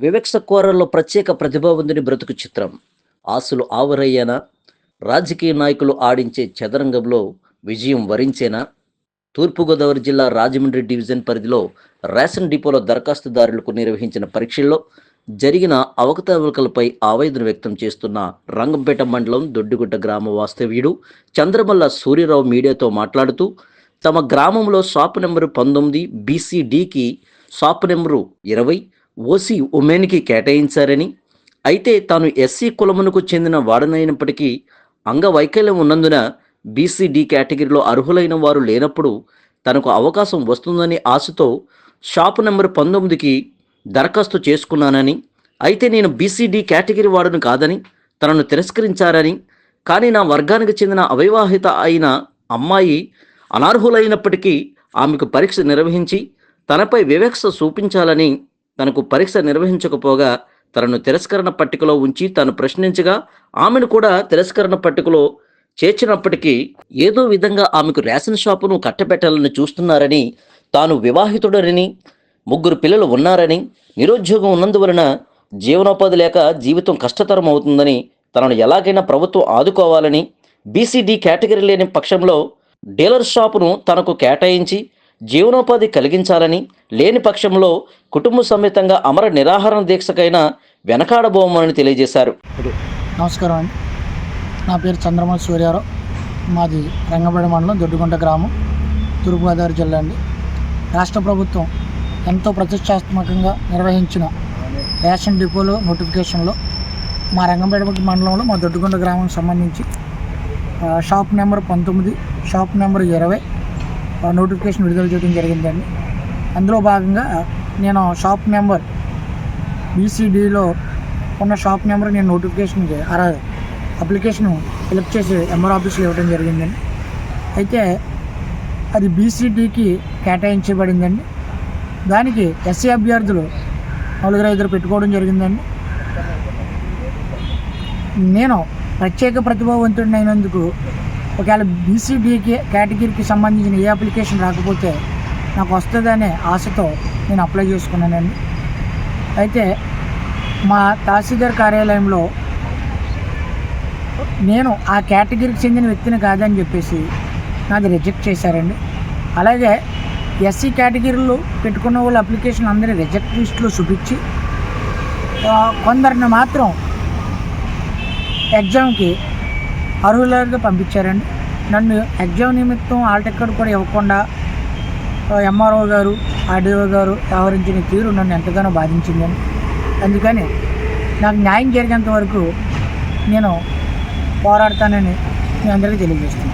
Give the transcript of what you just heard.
వివక్ష కోరల్లో ప్రత్యేక ప్రతిభావంతుని బ్రతుకు చిత్రం. ఆశలు ఆవరయ్యేనా? రాజకీయ నాయకులు ఆడించే చదరంగంలో విజయం వరించేనా? తూర్పుగోదావరి జిల్లా రాజమండ్రి డివిజన్ పరిధిలో రేషన్ డిపోలో దరఖాస్తుదారులకు నిర్వహించిన పరీక్షల్లో జరిగిన అవకతవకలపై ఆవేదన వ్యక్తం చేస్తున్న రంగంపేట మండలం దొడ్డిగుట్ట గ్రామ వాస్తవ్యుడు చంద్రమల్ల సూర్యరావు మీడియాతో మాట్లాడుతూ తమ గ్రామంలో షాపు నెంబరు పంతొమ్మిది బీసీడీకి షాపు నెంబరు ఇరవై ఓసీ ఉమెన్కి కేటాయించారని అయితే తాను ఎస్సీ కులమునకు చెందిన వాడనైనప్పటికీ అంగవైకల్యం ఉన్నందున బీసీడీ కేటగిరీలో అర్హులైన వారు లేనప్పుడు తనకు అవకాశం వస్తుందని ఆశతో షాపు నెంబర్ పంతొమ్మిదికి దరఖాస్తు చేసుకున్నానని అయితే నేను బీసీడీ కేటగిరీ వాడును కాదని తనను తిరస్కరించారని కానీ నా వర్గానికి చెందిన అవివాహిత అయిన అమ్మాయి అనర్హులైనప్పటికీ ఆమెకు పరీక్ష నిర్వహించి తనపై వివక్ష చూపించాలని తనకు పరీక్ష నిర్వహించకపోగా తనను తిరస్కరణ పట్టికలో ఉంచి తాను ప్రశ్నించగా ఆమెను కూడా తిరస్కరణ పట్టికలో చేర్చినప్పటికీ ఏదో విధంగా ఆమెకు రేషన్ షాపును కట్టబెట్టాలని చూస్తున్నారని తాను వివాహితుడని ముగ్గురు పిల్లలు ఉన్నారని నిరుద్యోగం ఉన్నందువలన జీవనోపాధి లేక జీవితం కష్టతరం అవుతుందని తనను ఎలాగైనా ప్రభుత్వం ఆదుకోవాలని బీసీడీ కేటగిరీ లేని పక్షంలో డీలర్ షాపును తనకు కేటాయించి జీవనోపాధి కలిగించాలని లేని పక్షంలో కుటుంబ సమేతంగా అమర నిరాహారం దీక్షకైనా వెనకాడబోమని తెలియజేశారు. నమస్కారం అండి. నా పేరు చంద్రమౌళి సూర్యారావు. మాది రంగపేట మండలం దొడ్డుగుంట గ్రామం తూర్పుగోదావరి జిల్లా అండి. రాష్ట్ర ప్రభుత్వం ఎంతో ప్రతిష్టాత్మకంగా నిర్వహించిన రేషన్ డిపోలో నోటిఫికేషన్లో మా రంగంపేట మండలంలో మా దొడ్డుగుంట గ్రామానికి సంబంధించి షాప్ నెంబర్ పంతొమ్మిది షాప్ నెంబర్ ఇరవై నోటిఫికేషన్ విడుదల చేయడం జరిగిందండి. అందులో భాగంగా నేను షాప్ నెంబర్ బీసీడీలో ఉన్న షాప్ నెంబర్ నేను నోటిఫికేషన్ అరా అప్లికేషన్ ఫిలప్ చేసి ఎంఆర్ ఆఫీస్లో ఇవ్వడం జరిగిందండి. అయితే అది బీసీడీకి కేటాయించబడిందండి. దానికి ఎస్సీ అభ్యర్థులు నలుగురు ఐదుగురు పెట్టుకోవడం జరిగిందండి. నేను ప్రత్యేక ప్రతిభావంతుడిని అయినందుకు ఒకవేళ బీసీడీకి కేటగిరీకి సంబంధించిన ఏ అప్లికేషన్ రాకపోతే నాకు వస్తుందనే ఆశతో నేను అప్లై చేసుకున్నానండి. అయితే మా తహసీల్దార్ కార్యాలయంలో నేను ఆ కేటగిరీకి చెందిన వ్యక్తిని కాదని చెప్పేసి నాది రిజెక్ట్ చేశారండి. అలాగే ఎస్సీ కేటగిరీలో పెట్టుకున్న వాళ్ళ అప్లికేషన్ అందరి రిజెక్ట్ లిస్టులో చూపించి కొందరిని మాత్రం ఎగ్జామ్కి అర్హులుగా పంపించారండి. నన్ను ఎగ్జామ్ నిమిత్తం హాల్ టికెట్ కూడా ఇవ్వకుండా ఎంఆర్ఓ గారు ఆర్డీఓ గారు వ్యవహరించిన తీరు నన్ను ఎంతగానో బాధించిందని అందుకని నాకు న్యాయం జరిగేంత వరకు నేను పోరాడతానని మీ అందరికీ తెలియజేస్తున్నాను.